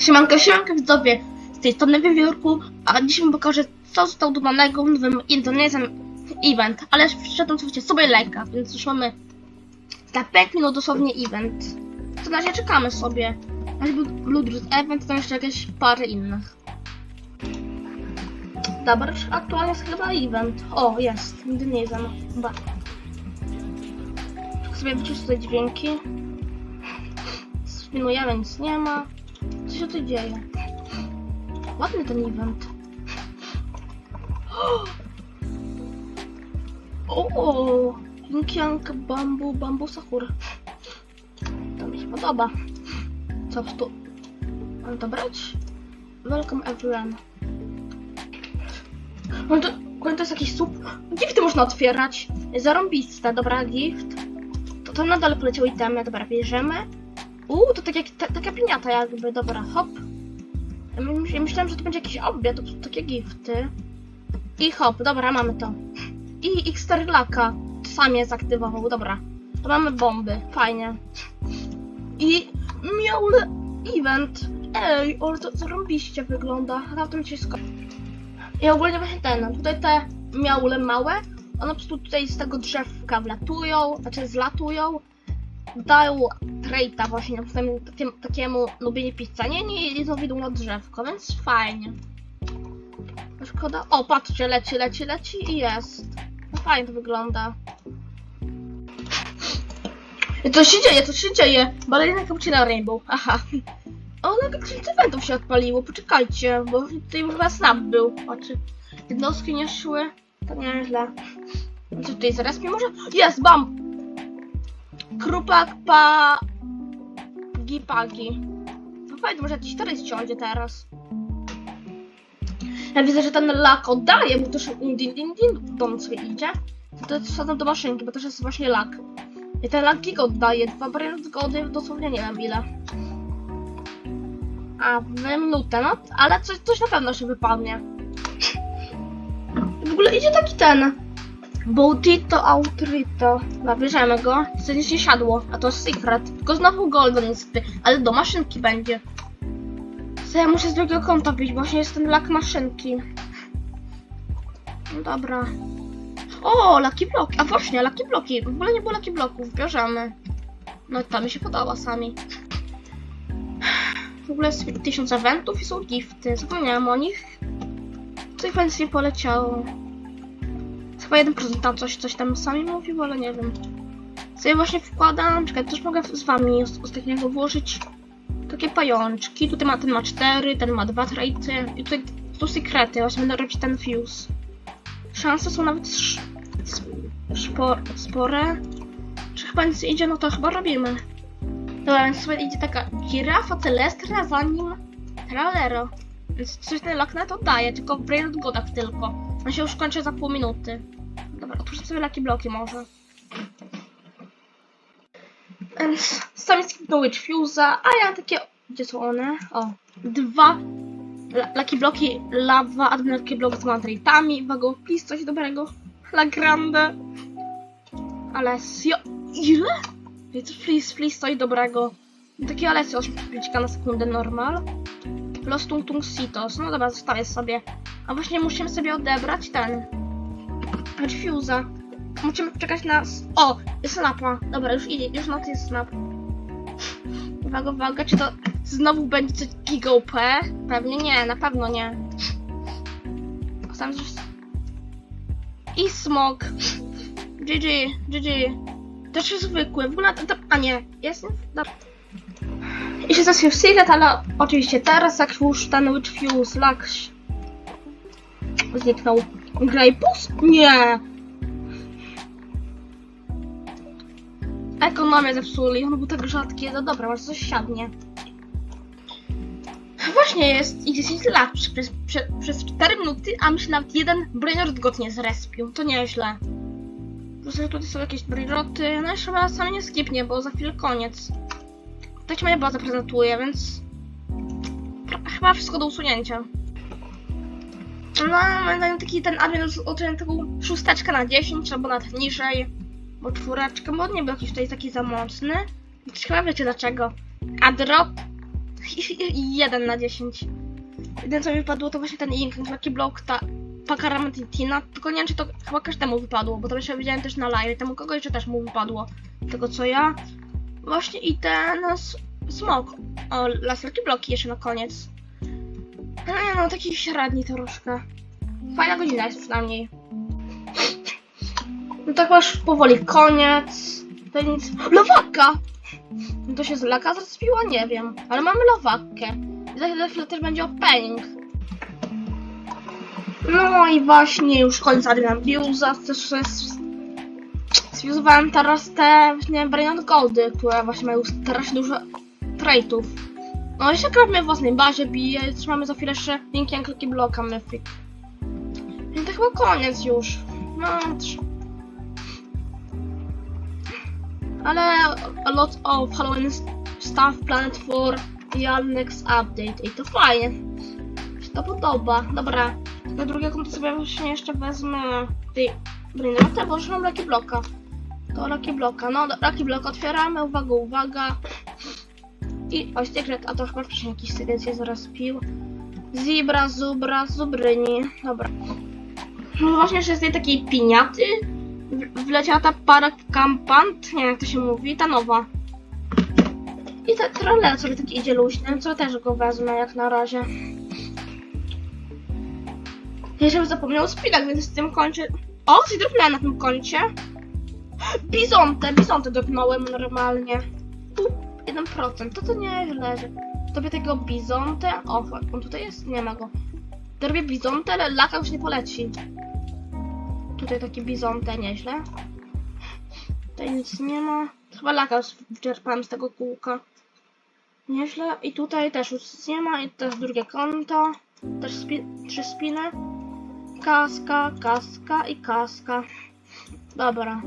Siemanko, siemanko widzowie, z tej strony Wiewiórku, a dzisiaj wam pokażę co zostało dodanego w nowym Indonesian Event, ale przedtem słuchajcie sobie lejka, więc już mamy za 5 minut dosłownie event. To na razie czekamy sobie. Aż był Bloodroot Event, to jeszcze jakieś parę innych. Dobra, aktualnie jest chyba event. O, jest, Indonesian, chyba. Tylko sobie tutaj dźwięki. Spinujemy, nic nie ma. Się tu dzieje? Ładny ten event. O, Inkiank Bambu Bambu Sakura. To mi się podoba. Co tu? Mam to brać? Welcome everyone. No to, to jest jakiś sup. Gifty można otwierać. Zarąbiste, dobra, gift. To tam nadal poleciały itemy, dobra, bierzemy. Uuu, to tak jak, ta, taka piniata jakby, dobra, hop. Ja my- ja myślałem, że to będzie jakiś obiad, to takie gifty. I hop, dobra, mamy to. I X4 laka sam je zaktywował, dobra. To mamy bomby, fajnie. I miał event. Ej, ale to zarąbiście wygląda. Naprawdę mi się. I ogólnie właśnie ten, tutaj te miaule małe, one po prostu tutaj z tego drzewka wlatują, znaczy zlatują, dają trejta właśnie tym, takim, takiemu lubienie pisania nie i znowu idą na drzewko, więc fajnie. Szkoda. O, patrzcie, leci, leci, leci i jest. No fajnie to wygląda. Co się dzieje, co się dzieje? Balerina Cappuccino Rainbow, aha. O, no kilka eventów się odpaliło, poczekajcie, bo tutaj chyba snap był. Oczy. Jednostki nie szły, to nieźle. Co tutaj zaraz mi może? Jest, bam! Krupak pa... Gipagi. No fajnie, może jakiś teraz ciądzie teraz. Ja widzę, że ten lak oddaje, bo też din din din din do mnie sobie idzie. To wsadzam do maszynki, bo też jest właśnie lak. I ten lak giga oddaje, dwa barier zgody, dosłownie nie wiem ile. A w minutę, no, ale coś, coś na pewno się wypadnie. W ogóle idzie taki ten. Bautito Autorito. No, bierzemy go. Co nie siadło, a to jest secret. Tylko znowu golden niestety, ale do maszynki będzie. Co ja muszę z drugiego konta bo właśnie jest ten lak maszynki. No dobra. O, laki bloki. A właśnie, laki bloki. W ogóle nie było laki bloków. Bierzemy. No to mi się podoba sami. W ogóle jest tysiąc eventów i są gifty. Zapomniałem o nich. Coś więcej poleciało. Chyba 1% tam coś, coś tam sami mówił, ale nie wiem. Sobie właśnie wkładam, czekaj, też mogę z wami z ostatniego włożyć takie pajączki. Tutaj ma ten ma 4, ten ma 2 trajty i tutaj tu sekrety, właśnie będę robić ten fuse. Szanse są nawet spore. Czy chyba nic idzie, no to chyba robimy. Dobra, więc sobie idzie taka girafa telestra, za nim tralero. Więc coś ten loknet to daje, tylko w Brain Godach tylko. On się już kończy za pół minuty. Otwórzmy sobie laki bloki może. Sami skipnął Witch Fuse'a, a ja takie... Gdzie są one? O, dwa la- Lucky bloki lawa, admin Lucky block z mandritami, wago, please coś dobrego. La Grande. Alessio. Ile? Więc please, please coś dobrego. Taki Alessio 8 na sekundę normal. Los Tung Tung Sitos. No dobra, zostawię sobie. A właśnie musimy sobie odebrać ten. Fuse'a. Musimy czekać na... O! Snapa. Dobra, już idzie, już na jest snap. Uwaga, uwaga, czy to znowu będzie coś giga OP? Pewnie nie, na pewno nie. Sam coś... I smog. GG, GG. Też jest zwykły. W ogóle to... a nie, jest... Dobra. I się zasił Secret, ale oczywiście teraz jak już ten Witch Fuse Lux zniknął. Grapus? Nie! Ekonomię zepsuli, on był tak rzadki, no dobra, może coś siadnie. Właśnie jest i 10 lat przez, przez, przez, przez 4 minuty, a mi się nawet jeden brainrot god nie zrespił, to nieźle. Plus tutaj są jakieś brainroty, no jeszcze chyba sam nie skipnie, bo za chwilę koniec. Tak się moja baza prezentuje, więc chyba wszystko do usunięcia. No, mam taki ten admin już oceniam taką szósteczkę na 10, albo nawet niżej. Bo czwóreczkę, bo nie był jakiś tutaj taki za mocny. Więc chyba wiecie dlaczego. A drop 1 na 10. Jedyne co mi wypadło to właśnie ten Ink, Lucky Block, ta Pakarament i Tina, tylko nie wiem czy to chyba każdemu wypadło, bo to jeszcze widziałem też na live, temu kogoś że też mu wypadło. Tego co ja. Właśnie i ten smok. O, las Lucky Blocki jeszcze na koniec. Nie no, taki średni troszkę. Fajna godzina jest przynajmniej. No tak masz powoli koniec. To nic. Lawaka! No To się z laka zrespiła? Nie wiem. Ale mamy lawakę. I za chwilę też będzie opening. No i właśnie już koniec Adrian Biuza. Też jest... Sfuzowałem teraz te właśnie Brainot Goldy, które właśnie mają strasznie dużo traitów. No jeszcze gra mnie w własnej bazie bije. Też mamy za chwilę jeszcze Linki Ankliki Bloka Mythic. No to chyba koniec już. No, ale a lot of Halloween stuff planned for the next update i to fajnie. Się to podoba. Dobra, na drugie konto sobie właśnie jeszcze wezmę tej Brainrota, bo już mam Lucky Blocka. To Lucky Blocka. No, Lucky Block otwieramy, uwaga, uwaga. I o, sekret, a to chyba wcześniej jakiś sekret się zaraz pił. Zibra, Zubra, Zubryni. Dobra. No właśnie jeszcze z tej takiej piniaty wleciała ta para kampant, nie wiem jak to się mówi, ta nowa. I ten troller sobie taki idzie luźny, co też go wezmę jak na razie. Jeszcze zapomniał o spinach, więc z tym kończę. O, coś dropnąłem na tym koncie. Bizontę, bizontę dropnąłem normalnie. Tu 1%, to to nieźle. że- Tobie tego bizontę. O, on tutaj jest? Nie ma go. Robię bizontę, ale laka już nie poleci. Tutaj taki bizontę, nieźle. Tutaj nic nie ma. Chyba laka już wyczerpałem z tego kółka. Nieźle. I tutaj też już nie ma. I też drugie konto. Też spi trzy spiny. Kaska, kaska i kaska. Dobra.